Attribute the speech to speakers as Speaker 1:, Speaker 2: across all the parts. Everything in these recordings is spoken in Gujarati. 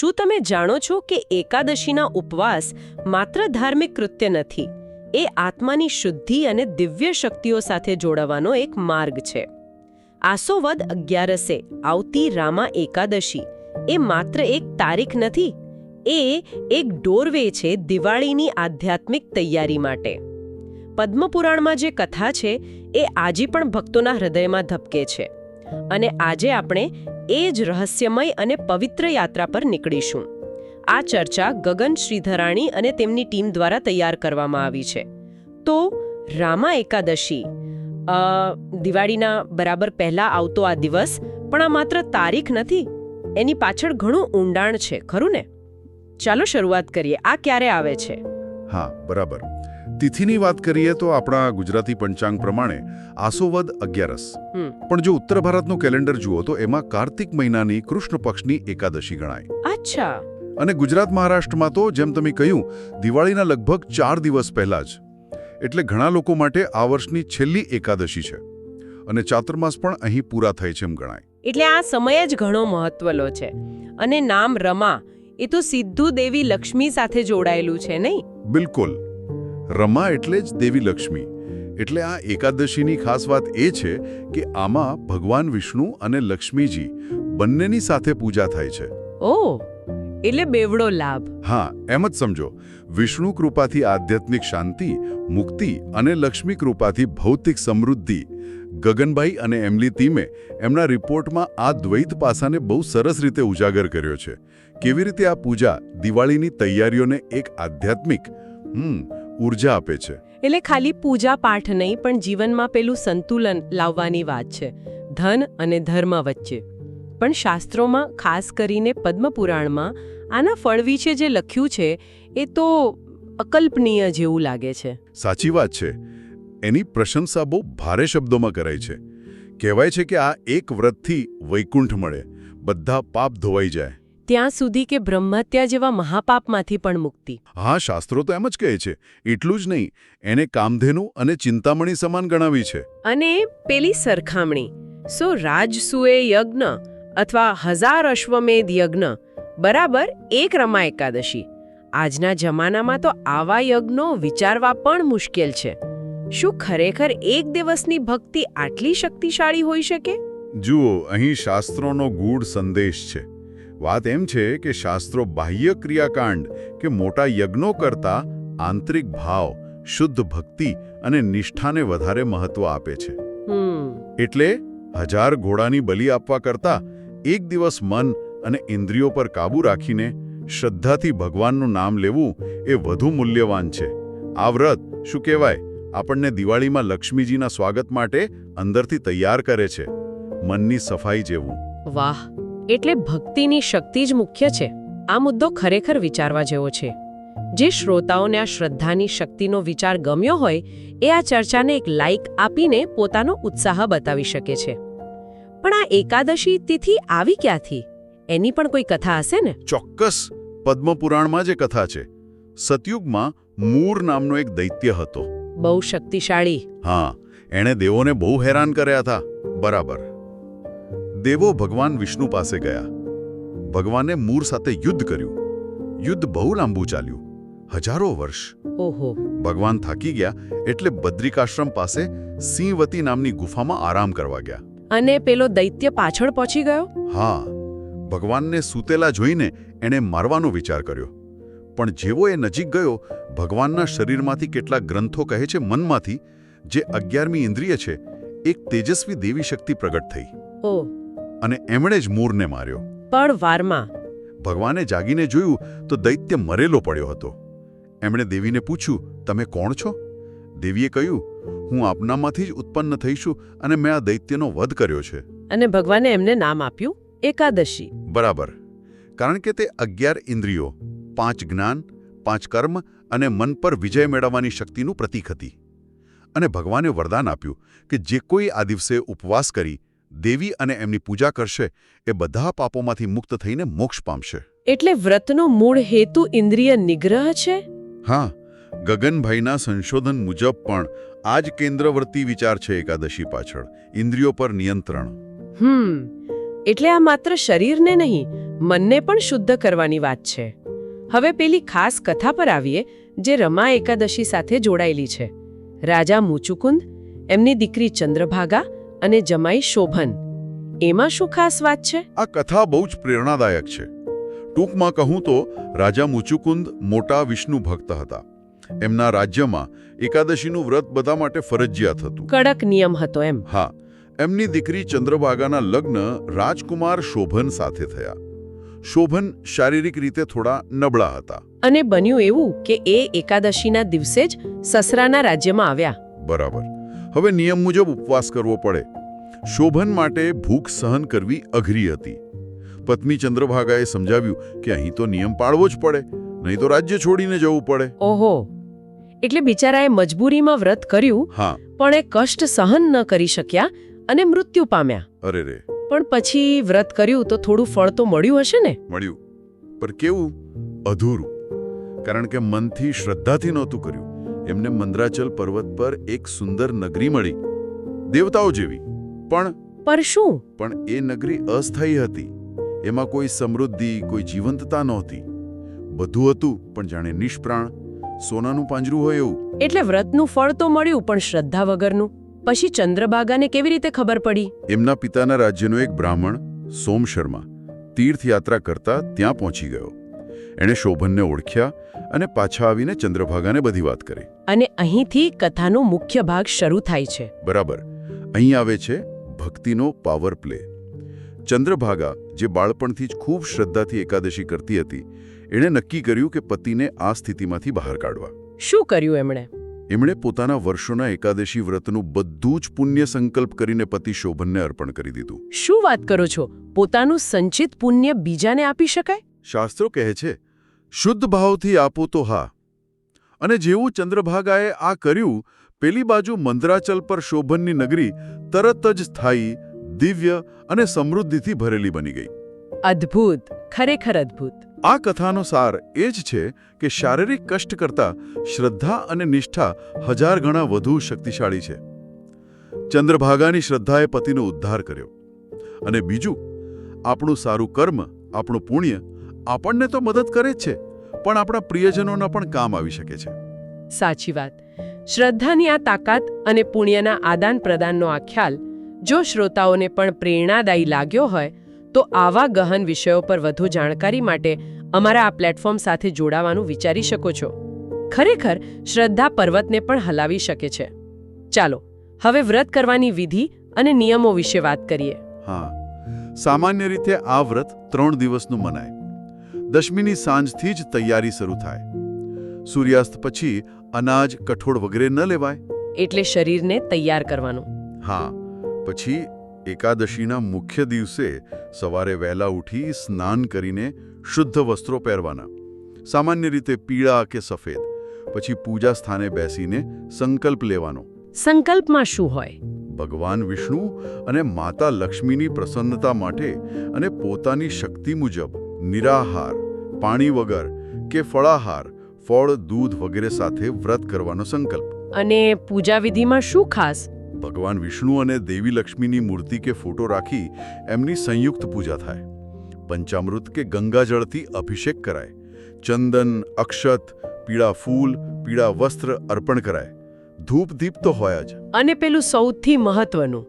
Speaker 1: શું તમે જાણો છો કે એકાદશીના ઉપવાસ માત્ર ધાર્મિક કૃત્ય નથી? એ આત્માની શુદ્ધિ અને દિવ્ય શક્તિઓ સાથે જોડાવાનો એક માર્ગ છે. આસોવદ અગિયારસે આવતી રામા એકાદશી એ માત્ર એક તારીખ નથી, એ એક ડોરવે છે દિવાળીની આધ્યાત્મિક તૈયારી માટે. પદ્મપુરાણમાં જે કથા છે, એ આજે પણ ભક્તોના હૃદયમાં ધબકે છે. અને આજે આપણે એ જ રહસ્યમય અને પવિત્ર યાત્રા પર નીકળીશું. આ ચર્ચા ગગન શ્રીધરાણી અને તેમની ટીમ દ્વારા તૈયાર કરવામાં આવી છે. તો, રામા એકાદશી દિવાળીના બરાબર પહેલા આવતો આ દિવસ, પણ આ માત્ર તારીખ નથી, એની પાછળ ઘણું ઊંડાણ છે, ખરું ને? ચાલો શરૂઆત કરીએ, આ ક્યારે આવે છે?
Speaker 2: હા, બરાબર. તિથિની વાત કરીએ તો આપણા ગુજરાતી પંચાંગ પ્રમાણે આસોવદ અગિયારસ. પણ જો ઉત્તર ભારતનું કેલેન્ડર જુઓ તો એમાં કાર્તિક મહિનાની કૃષ્ણ પક્ષની એકાદશી ગણાય.
Speaker 1: અચ્છા.
Speaker 2: અને ગુજરાત મહારાષ્ટ્રમાં તો જેમ તમે કહ્યું દિવાળીના લગભગ ચાર દિવસ પહેલા જ. એટલે ઘણા લોકો માટે આ વર્ષની છેલ્લી એકાદશી છે. અને ચાતુર્માસ પણ અહીં પૂરા થાય છે એમ ગણાય.
Speaker 1: એટલે આ સમય જ ઘણો મહત્વનો છે. અને નામ રમા એ તો સીધું દેવી લક્ષ્મી સાથે જોડાયેલું છે નહીં?
Speaker 2: બિલકુલ. રમા એટલે જ દેવી લક્ષ્મી. એટલે આ એકાદશીની ખાસ વાત એ છે કે આમાં ભગવાન વિષ્ણુ અને લક્ષ્મીજી બંનેની સાથે પૂજા થાય છે.
Speaker 1: ઓ એટલે બેવડો લાભ.
Speaker 2: હા એમ જ સમજો. વિષ્ણુ કૃપાથી આધ્યાત્મિક શાંતિ મુક્તિ અને લક્ષ્મી કૃપાથી ભૌતિક સમૃદ્ધિ. ગગનભાઈ અને એમલી ટીમે એમના રિપોર્ટમાં આ દ્વૈત પાસાને બહુ સરસ રીતે ઉજાગર કર્યો છે. કેવી રીતે આ પૂજા દિવાળીની તૈયારીઓને એક આધ્યાત્મિક હમ ઊર્જા આપે છે.
Speaker 1: એટલે ખાલી પૂજા પાઠ નહીં પણ જીવનમાં પેલું સંતુલન લાવવાની વાત છે. ધન અને ધર્મ વચ્ચે. પણ શાસ્ત્રોમાં ખાસ કરીને પદ્મપુરાણમાં આના ફળ વિશે જે લખ્યું છે એ તો અકલ્પનીય જેવું લાગે છે.
Speaker 2: સાચી વાત છે. એની પ્રશંસા બહુ ભારે શબ્દોમાં કરાય છે. કહેવાય છે કે આ એક વ્રતથી વૈકુંઠ મળે. બધા પાપ ધોવાઈ જાય.
Speaker 1: ત્યાં સુધી કે બ્રહ્મહત્યા જેવા મહાપાપમાંથી પણ મુક્તિ.
Speaker 2: હા શાસ્ત્રો તો એમ જ કહે છે એટલું જ નહીં એને કામધેનુ અને ચિંતામણી સમાન ગણાવી છે.
Speaker 1: અને પેલી સરખામણી સો રાજસુએ યજ્ઞ અથવા હજાર અશ્વમેધ યજ્ઞ બરાબર એક રમા એકાદશી. આજના જમાનામાં તો આવા યજ્ઞો વિચારવા પણ મુશ્કેલ છે. શું ખરેખર એક દિવસની ભક્તિ આટલી શક્તિશાળી હોઈ શકે?
Speaker 2: જુઓ અહીં શાસ્ત્રોનો ગૂઢ સંદેશ છે. વાત એમ છે કે શાસ્ત્રો બાહ્ય ક્રિયાકાંડ કે મોટા યજ્ઞો કરતા આંતરિક ભાવ શુદ્ધ ભક્તિ અને નિષ્ઠાને વધારે મહત્વ આપે છે. એટલે હજાર ઘોડાની બલિ આપવા કરતા એક દિવસ મન અને ઇન્દ્રિયો પર કાબૂ રાખીને શ્રદ્ધાથી ભગવાનનું નામ લેવું એ વધુ મૂલ્યવાન છે. આ વ્રત શું કહેવાય આપણને દિવાળીમાં લક્ષ્મીજીના સ્વાગત માટે અંદરથી તૈયાર કરે છે. મનની સફાઈ જેવું.
Speaker 1: વાહ એટલે ભક્તિની શક્તિ જ મુખ્ય છે. આ મુદ્દો ખરેખર વિચારવા જેવો છે. જે શ્રોતાઓને આ શ્રદ્ધાની શક્તિનો વિચાર ગમ્યો હોય એ આ ચર્ચાને એક લાઇક આપીને પોતાનો ઉત્સાહ બતાવી શકે છે. પણ આ એકાદશી તિથિ આવી ક્યાંથી? એની પણ કોઈ કથા હશે ને?
Speaker 2: ચોક્કસ. પદ્મપુરાણમાં જે કથા છે. સતયુગમાં મૂર નામનો એક દૈત્ય હતો.
Speaker 1: બહુ શક્તિશાળી.
Speaker 2: હા એણે દેવોને બહુ હેરાન કર્યા હતા. બરાબર. દેવો ભગવાન વિષ્ણુ પાસે ગયા. ભગવાને મૂર સાથે યુદ્ધ કર્યું. યુદ્ધ બહુ લાંબુ ચાલ્યું. હજારો વર્ષ.
Speaker 1: ઓહો.
Speaker 2: ભગવાન થાકી ગયા એટલે બદ્રિકાશ્રમ પાસે સિંહવતી નામની ગુફામાં આરામ કરવા ગયા.
Speaker 1: અને પેલો દૈત્ય પાછળ પહોંચી ગયો?
Speaker 2: હા. ભગવાનને સૂતેલા જોઈને એણે મારવાનો વિચાર કર્યો. પણ જેવો એ નજીક ગયો ભગવાનના શરીરમાંથી કેટલાક ગ્રંથો કહે છે મનમાંથી જે અગિયારમી ઇન્દ્રિય છે એક તેજસ્વી દેવી શક્તિ પ્રગટ થઈ.
Speaker 1: ઓ.
Speaker 2: અને એમણે જ મૂરને માર્યો.
Speaker 1: પણ વારમાં?
Speaker 2: ભગવાને જાગીને જોયું તો દૈત્ય મરેલો પડ્યો હતો. એમણે દેવીને પૂછ્યું તમે કોણ છો? દેવીએ કહ્યું હું આપનામાંથી જ ઉત્પન્ન થઈશું અને મેં આ દૈત્યનો વધ કર્યો છે.
Speaker 1: અને ભગવાને એમને નામ આપ્યું એકાદશી.
Speaker 2: બરાબર. કારણ કે તે અગિયાર ઇન્દ્રિયો પાંચ જ્ઞાન પાંચ કર્મ અને મન પર વિજય મેળવવાની શક્તિનું પ્રતીક હતી. અને ભગવાને વરદાન આપ્યું કે જે કોઈ આ દિવસે ઉપવાસ કરી દેવી અને એમની પૂજા કરશે એ બધા પાપોમાંથી મુક્ત થઈને મોક્ષ પામશે.
Speaker 1: એટલે વ્રતનો મૂળ હેતુ ઇન્દ્રિય નિગ્રહ છે?
Speaker 2: હા ગગનભાઈના સંશોધન મુજબ પણ આ જ કેન્દ્રવર્તી વિચાર છે એકાદશી પાછળ ઇન્દ્રિયો પર નિયંત્રણ.
Speaker 1: હમ એટલે આ માત્ર શરીરને નહીં મનને પણ શુદ્ધ કરવાની વાત છે. હવે પેલી ખાસ કથા પર આવીએ જે રમા એકાદશી સાથે જોડાયેલી છે. રાજા મુચુકુંદ એમની દીકરી ચંદ્રભાગા અને જમાઈ શોભન. એમાં શું ખાસ વાત છે?
Speaker 2: આ કથા બહુ જ પ્રેરણાદાયક છે. ટૂંકમાં કહું તો રાજા મુચુકુંદ મોટા વિષ્ણુ ભક્ત હતા. એમના રાજ્યમાં એકાદશીનું વ્રત બધા માટે ફરજિયાત હતું.
Speaker 1: કડક નિયમ હતો એમ.
Speaker 2: હા એમની દીકરી ચંદ્રભાગાના લગ્ન રાજકુમાર શોભન સાથે થયા. શોભન શારીરિક રીતે થોડા નબળા હતા.
Speaker 1: અને બન્યું એવું કે એ એકાદશીના દિવસે જ સસરાના રાજ્યમાં આવ્યા.
Speaker 2: બરાબર. હવે નિયમ મુજબ ઉપવાસ કરવો પડે. શોભન માટે ભૂખ સહન કરવી અઘરી હતી. પત્ની ચંદ્રભાગાએ સમજાવ્યું કે અહીં તો નિયમ પાળવો જ પડે નહીં તો રાજ્ય છોડીને જવું પડે.
Speaker 1: ઓહો. એટલે બિચારાએ મજબૂરીમાં વ્રત કર્યું
Speaker 2: હા.
Speaker 1: પણ એ કષ્ટ સહન ન કરી શક્યા અને મૃત્યુ પામ્યા.
Speaker 2: અરે રે.
Speaker 1: પણ પછી વ્રત કર્યું તો થોડું ફળ તો મળ્યું હશે ને?
Speaker 2: મળ્યું. પણ કેવું? અધૂરું. કારણ કે મનથી શ્રદ્ધાથી નહોતું કર્યું. એમને મંદ્રાચલ પર્વત પર એક સુંદર નગરી મળી. દેવતાઓ જેવી. પણ
Speaker 1: પર શું?
Speaker 2: પણ એ નગરી અસ્થાયી હતી. એમાં કોઈ સમૃદ્ધિ કોઈ જીવંતતા નહોતી. બધું હતું પણ જાણે નિષ્પ્રાણ. સોનાનું પાંજરું હોય એવું.
Speaker 1: એટલે વ્રતનું ફળ તો મળ્યું પણ શ્રદ્ધા વગરનું. પછી ચંદ્રબાગાને કેવી રીતે ખબર પડી?
Speaker 2: એમના પિતાના રાજ્યનો એક બ્રાહ્મણ સોમ શર્મા તીર્થયાત્રા કરતા ત્યાં પહોંચી ગયો. એણે શોભનને ઓળખ્યા અને પાછા આવીને ચંદ્રભાગાને બધી વાત કરી.
Speaker 1: અને અહીંથી કથાનો મુખ્ય ભાગ શરૂ થાય છે.
Speaker 2: બરાબર. અહીં આવે છે ભક્તિનો પાવર પ્લે ચંદ્રભાગા જે બાળપણથી જ ખૂબ શ્રદ્ધાથી એકાદશી કરતી હતી એણે નક્કી કર્યું કે પતિને આ સ્થિતિમાંથી બહાર કાઢવા.
Speaker 1: શું કર્યું એમણે?
Speaker 2: એમણે પોતાના વર્ષોના એકાદશી વ્રતનું બધું જ પુણ્ય સંકલ્પ કરીને પતિ શોભનને અર્પણ કરી દીધું.
Speaker 1: શું વાત કરો છો? પોતાનું સંચિત પુણ્ય બીજાને આપી શકાય?
Speaker 2: શાસ્ત્રો કહે છે શુદ્ધ ભાવથી આપો તો હા. અને જેવું ચંદ્રભાગાએ આ કર્યું પેલી બાજુ મંદરાચલ પર શોભનની નગરી તરત જ સ્થાયી દિવ્ય અને સમૃદ્ધિથી ભરેલી બની ગઈ.
Speaker 1: અદ્ભુત. ખરેખર અદ્ભુત.
Speaker 2: આ કથાનો સાર એ જ છે કે શારીરિક કષ્ટ કરતાં શ્રદ્ધા અને નિષ્ઠા હજાર ગણા વધુ શક્તિશાળી છે. ચંદ્રભાગાની શ્રદ્ધાએ પતિનો ઉદ્ધાર કર્યો. અને બીજું આપણું સારું કર્મ આપણું પુણ્ય આપણને તો મદદ કરે જ છે પણ આપણા પ્રિયજનોના પણ કામ આવી શકે છે.
Speaker 1: સાચી વાત. શ્રદ્ધાની આ તાકાત અને પુણ્યના આદાન પ્રદાનનો આ ખ્યાલ જો શ્રોતાઓને પણ પ્રેરણાદાયી લાગ્યો હોય તો આવા ગહન વિષયો પર વધુ જાણકારી માટે અમારા આ પ્લેટફોર્મ સાથે જોડાવાનું વિચારી શકો છો. ખરેખર શ્રદ્ધા પર્વતને પણ હલાવી શકે છે. ચાલો હવે વ્રત કરવાની વિધિ અને નિયમો વિશે વાત કરીએ.
Speaker 2: હા. સામાન્ય રીતે આ વ્રત ત્રણ દિવસનું મનાય. દશમીની સાંજથી જ તૈયારી શરૂ થાય. સૂર્યાસ્ત પછી અનાજ કઠોળ વગેરે ન લેવાય.
Speaker 1: એટલે શરીરને તૈયાર કરવાનું.
Speaker 2: હા પછી એકાદશીના મુખ્ય દિવસે સવારે વહેલા ઉઠી સ્નાન કરીને શુદ્ધ વસ્ત્રો પહેરવાના. સામાન્ય રીતે પીળા કે સફેદ. પછી પૂજા સ્થાને બેસીને સંકલ્પ લેવાનો.
Speaker 1: સંકલ્પમાં શું હોય?
Speaker 2: ભગવાન વિષ્ણુ અને માતા લક્ષ્મીની પ્રસન્નતા માટે અને પોતાની શક્તિ મુજબ. નિરાહાર પાણી વગર કે ફળાહાર ફળ દૂધ વગેરે સાથે વ્રત કરવાનો સંકલ્પ.
Speaker 1: અને પૂજા વિધિમાં શું ખાસ?
Speaker 2: ભગવાન વિષ્ણુ અને દેવી લક્ષ્મીની મૂર્તિ કે ફોટો રાખી એમની સંયુક્ત પૂજા થાય. પંચામૃત કે ગંગાજળથી અભિષેક કરાય. ચંદન અક્ષત પીળા ફૂલ પીળા વસ્ત્ર અર્પણ કરાય. ધૂપ દીપ તો હોય જ.
Speaker 1: અને પેલું સૌથી મહત્વનું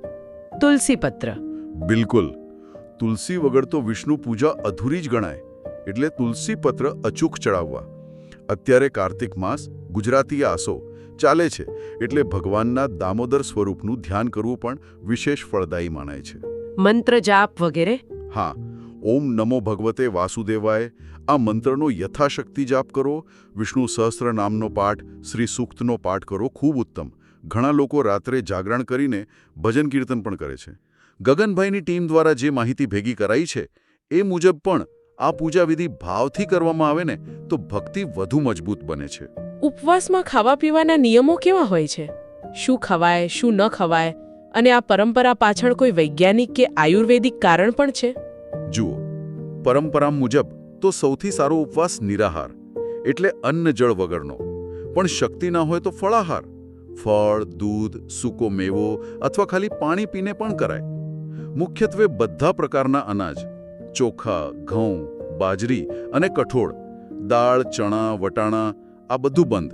Speaker 1: તુલસીપત્ર.
Speaker 2: બિલકુલ. તુલસી વગર તો વિષ્ણુ પૂજા અધૂરી જ ગણાય એટલે તુલસી પત્ર અચૂક ચડાવવા. અત્યારે કાર્તિક માસ ગુજરાતી આસો ચાલે છે એટલે ભગવાનના દામોદર સ્વરૂપનું ધ્યાન કરવું પણ વિશેષ ફળદાયી માનાય છે.
Speaker 1: મંત્ર જાપ વગેરે?
Speaker 2: હા ઓમ નમો ભગવતે વાસુદેવાય આ મંત્રનો યથાશક્તિ જાપ કરો. વિષ્ણુ સહસ્ત્ર નામનો પાઠ શ્રી સૂક્તનો પાઠ કરો ખૂબ ઉત્તમ. ઘણા લોકો રાત્રે જાગરણ કરીને ભજન કીર્તન પણ કરે છે. ગગનભાઈની ટીમ દ્વારા જે માહિતી ભેગી કરાઈ છે એ મુજબ પણ આ પૂજાવિધિ ભાવથી કરવામાં આવે ને તો ભક્તિ વધુ મજબૂત બને છે.
Speaker 3: ઉપવાસમાં ખાવા પીવાના નિયમો કેવા હોય છે? શું ખવાય શું ન ખવાય? અને આ પરંપરા પાછળ કોઈ વૈજ્ઞાનિક કે આયુર્વેદિક કારણ પણ છે?
Speaker 2: જુઓ પરંપરા મુજબ તો સૌથી સારો ઉપવાસ નિરાહાર એટલે અન્ન જળ વગરનો. પણ શક્તિ ના હોય તો ફળાહાર. ફળ દૂધ સૂકો મેવો અથવા ખાલી પાણી પીને પણ કરાય. મુખ્યત્વે બધા પ્રકારના અનાજ ચોખા ઘઉં બાજરી અને કઠોળ દાળ ચણા વટાણા આ બધું બંધ.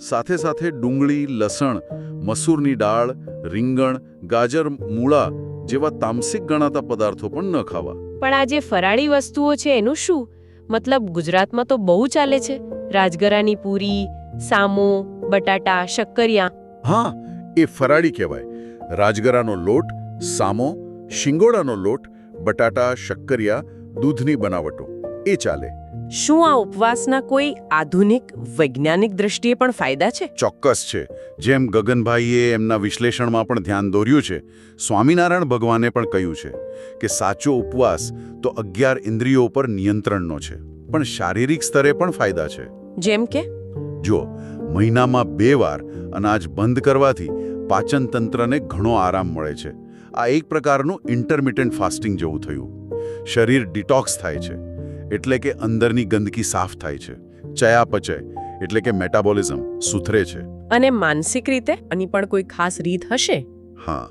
Speaker 2: સાથે સાથે ડુંગળી લસણ મસૂરની દાળ રીંગણ ગાજર મૂળા જેવા તામસિક ગણાતા પદાર્થો પણ ન ખાવા.
Speaker 1: પણ આ જે ફરાળી વસ્તુઓ છે એનું શું? મતલબ ગુજરાતમાં તો બહુ ચાલે છે. રાજગરાની પૂરી સામો બટાટા શક્કરિયા.
Speaker 2: હા એ ફરાળી કહેવાય. રાજગરાનો લોટ સામો શિંગોડાનો લોટ બટાટા શક્કરિયા દૂધની બનાવટો. એ ચાલે.
Speaker 1: શું આ ઉપવાસના કોઈ આધુનિક વૈજ્ઞાનિક દ્રષ્ટિએ પણ ફાયદા છે?
Speaker 2: ચોક્કસ છે. જેમ ગગનભાઈએ એમના વિશ્લેષણમાં પણ ધ્યાન દોર્યું છે સ્વામિનારાયણ ભગવાને પણ કહ્યું છે કે સાચો ઉપવાસ તો અગિયાર ઇન્દ્રિયો પર નિયંત્રણનો છે પણ શારીરિક સ્તરે પણ ફાયદા છે.
Speaker 1: જેમ કે?
Speaker 2: જો મહિનામાં બે વાર અનાજ બંધ કરવાથી પાચનતંત્રને ઘણો આરામ મળે છે આ એક પ્રકારનું ઇન્ટરમિટન્ટ ફાસ્ટિંગ જેવું થયું. શરીર ડિટોક્સ થાય છે એટલે કે અંદરની ગંદકી સાફ થાય છે ચયાપચય એટલે કે મેટાબોલિઝમ સુધરે છે.
Speaker 1: અને માનસિક રીતે આની પણ કોઈ ખાસ રીત હશે?
Speaker 2: હા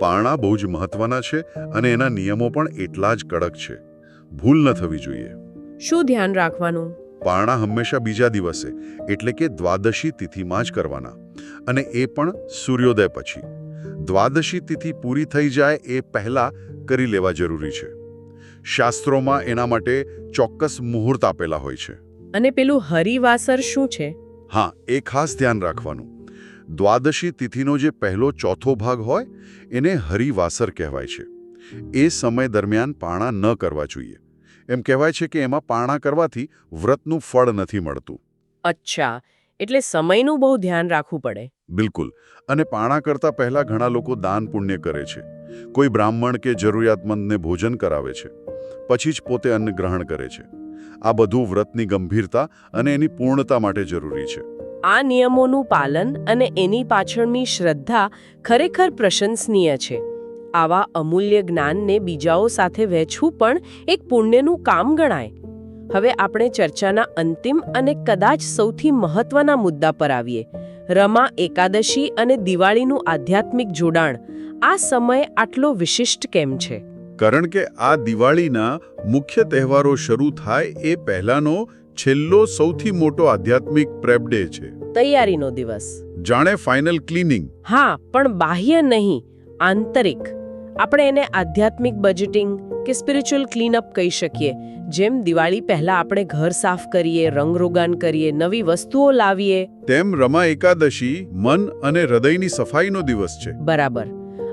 Speaker 2: પારણા બહુ જ મહત્વના છે અને એના નિયમો પણ એટલા જ કડક છે. ભૂલ ન થવી જોઈએ.
Speaker 1: શું ધ્યાન રાખવાનું?
Speaker 2: પારણા હંમેશા બીજા દિવસે એટલે કે દ્વાદશી તિથિમાં જ કરવાના. અને એ પણ સૂર્યોદય પછી. દ્વાદશી તિથિ પૂરી થઈ જાય એ પહેલાં કરી લેવા જરૂરી છે. શાસ્ત્રોમાં એના માટે ચોક્કસ મુહૂર્ત આપેલા હોય છે.
Speaker 1: અને પેલું હરિવાસર શું છે?
Speaker 2: હા એ ખાસ ધ્યાન રાખવાનું. દ્વાદશી તિથિનો જે પહેલો ચોથો ભાગ હોય એને હરિવાસર કહેવાય છે. એ સમય દરમિયાન પાણા ન કરવા જોઈએ. એમ કહેવાય છે કે એમાં પાણા કરવાથી વ્રતનું ફળ નથી મળતું.
Speaker 1: અચ્છા એટલે સમયનું બહુ ધ્યાન રાખવું પડે.
Speaker 2: બિલકુલ. અને પાણા કરતા પહેલા ઘણા લોકો દાન પુણ્ય કરે છે. કોઈ બ્રાહ્મણ કે જરૂરિયાતમંદને ભોજન કરાવે છે. પછી જ પોતે અન્ન ગ્રહણ કરે છે. આ બધું વ્રતની ગંભીરતા અને એની પૂર્ણતા માટે જરૂરી છે.
Speaker 1: આ નિયમોનું પાલન અને એની પાછળની શ્રદ્ધા ખરેખર પ્રશંસનીય છે. આવા અમૂલ્ય જ્ઞાનને બીજાઓ સાથે વહેંચવું પણ એક પુણ્યનું કામ ગણાય. હવે આપણે ચર્ચાના અંતિમ અને કદાચ સૌથી મહત્વના મુદ્દા પર આવીએ. રમા એકાદશી અને દિવાળીનું આધ્યાત્મિક જોડાણ આ સમય આટલો વિશિષ્ટ કેમ છે?
Speaker 2: કારણ કે આ દિવાળીના મુખ્ય તહેવારો શરૂ થાય એ પહેલાનો છેલ્લો સૌથી મોટો આધ્યાત્મિક પ્રેપ ડે છે.
Speaker 1: તૈયારીનો દિવસ.
Speaker 2: જાણે ફાઇનલ ક્લીનિંગ
Speaker 1: હા પણ બાહ્ય નહીં આંતરિક. આપણે એને આધ્યાત્મિક બજેટિંગ કે સ્પિરિચ્યુઅલ ક્લીનઅપ કહી શકીએ. જેમ દિવાળી પહેલા આપણે ઘર સાફ કરીએ રંગરોગાન કરીએ નવી વસ્તુઓ લાવીએ.
Speaker 2: તેમ રમા એકાદશી મન અને હૃદયની સફાઈનો દિવસ છે.
Speaker 1: બરાબર.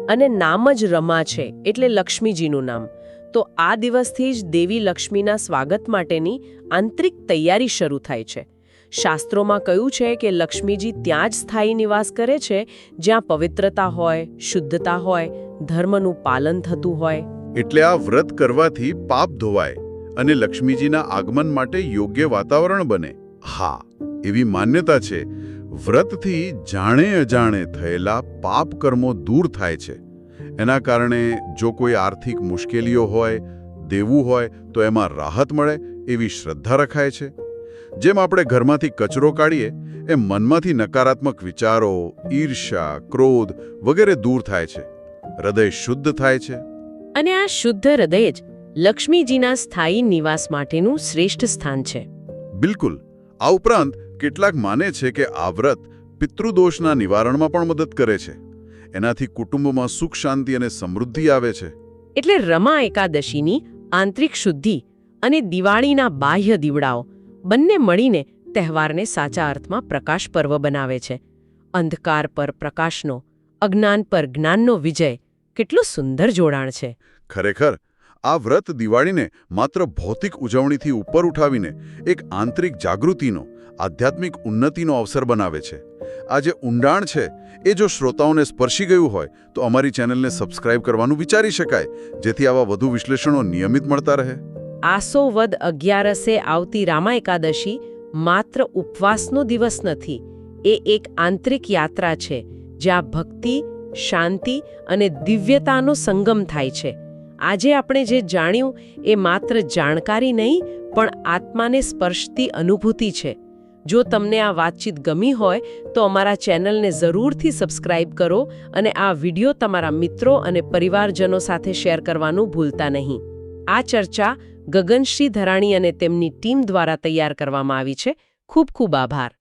Speaker 1: અને નામ જ રમા છે એટલે લક્ષ્મીજીનું નામ. તો આ દિવસથી જ દેવી લક્ષ્મીના સ્વાગત માટેની આંતરિક તૈયારી શરૂ થાય છે. શાસ્ત્રોમાં કહ્યું છે કે લક્ષ્મીજી ત્યાં જ સ્થાયી નિવાસ કરે છે જ્યાં પવિત્રતા હોય શુદ્ધતા હોય ધર્મનું પાલન થતું હોય.
Speaker 2: એટલે આ વ્રત કરવાથી પાપ ધોવાય અને લક્ષ્મીજીના આગમન માટે યોગ્ય વાતાવરણ બને. હા, એવી માન્યતા છે. વ્રતથી જાણે અજાણે થયેલા પાપ કર્મો દૂર થાય છે. એના કારણે જો કોઈ આર્થિક મુશ્કેલીઓ હોય, દેવું હોય, તો એમાં રાહત મળે એવી શ્રદ્ધા રખાય છે. જેમ આપણે ઘરમાંથી કચરો કાઢીએ, એમ મનમાંથી નકારાત્મક વિચારો, ઈર્ષ્યા, ક્રોધ વગેરે દૂર થાય છે. હૃદય શુદ્ધ થાય છે.
Speaker 1: અને આ શુદ્ધ હૃદય જ લક્ષ્મીજીના સ્થાયી નિવાસ માટેનું શ્રેષ્ઠ સ્થાન છે.
Speaker 2: બિલકુલ. આ ઉપરાંત કેટલાક માને છે કે આ વ્રત પિતૃદોષના નિવારણમાં પણ મદદ કરે છે. એનાથી કુટુંબમાં સુખ શાંતિ અને સમૃદ્ધિ આવે છે.
Speaker 1: એટલે રમા એકાદશીની આંતરિક શુદ્ધિ અને દિવાળીના બાહ્ય દીવડાઓ બંને મળીને તહેવારને સાચા અર્થમાં પ્રકાશ પર્વ બનાવે છે. અંધકાર પર પ્રકાશનો અજ્ઞાન પર જ્ઞાનનો વિજય કેટલું સુંદર જોડાણ છે.
Speaker 2: ખરેખર આ વ્રત દિવાળીને માત્ર ભૌતિક ઉજવણીથી ઉપર ઉઠાવીને એક આંતરિક જાગૃતિનો આધ્યાત્મિક ઉન્નતિનો અવસર બનાવે છે. આ જે ઊંડાણ છે એ જો શ્રોતાઓને સ્પર્શી ગયું હોય તો અમારી ચેનલને સબસ્ક્રાઇબ કરવાનું વિચારી શકાય જેથી આવા વધુ વિશ્લેષણો નિયમિત મળતા રહે.
Speaker 1: આસો વદ અગિયારસે આવતી રામા એકાદશી માત્ર ઉપવાસનો દિવસ નથી એ એક આંતરિક યાત્રા છે જ્યાં ભક્તિ શાંતિ અને દિવ્યતાનો સંગમ થાય છે. આજે આપણે જે જાણ્યું એ માત્ર જાણકારી નહીં, પણ આત્માને સ્પર્શતી અનુભૂતિ છે. જો તમને આ વાતચીત ગમી હોય, તો અમારા ચેનલને જરૂરથી સબસ્ક્રાઇબ કરો અને આ વિડિયો તમારા મિત્રો અને પરિવારજનો સાથે શેર કરવાનું ભૂલતા નહીં. આ ચર્ચા ગગનશ્રી ધરાણી અને તેમની ટીમ દ્વારા તૈયાર કરવામાં આવી છે. ખૂબ ખૂબ આભાર.